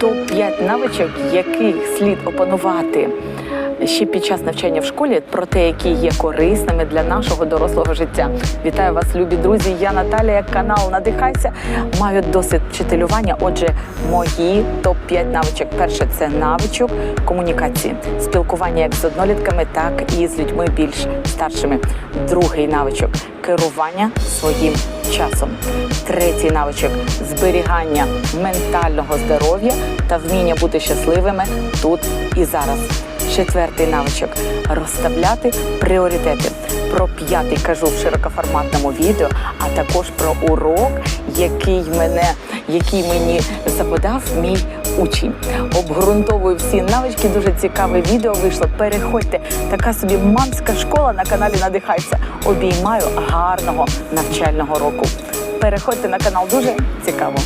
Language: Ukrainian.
топ-5 навичок, яких слід опанувати ще під час навчання в школі, про те, які є корисними для нашого дорослого життя. Вітаю вас, любі друзі! Я Наталія, канал Надихайся. Маю досвід вчителювання. Отже, мої топ-5 навичок. Перше це навичок комунікації, спілкування як з однолітками, так і з людьми більш старшими. Другий навичок керування своїм часом. Третій навичок зберігання ментального здоров'я та вміння бути щасливими тут і зараз. Четвертий навичок розставляти пріоритети. Про п'ятий кажу в широкоформатному відео, а також про урок, який мене, який мені заподав мій учень. Обґрунтовую всі навички. Дуже цікаве відео вийшло. Переходьте. Така собі мамська школа на каналі Надихайся. Обіймаю гарного навчального року. Переходьте на канал дуже цікаво.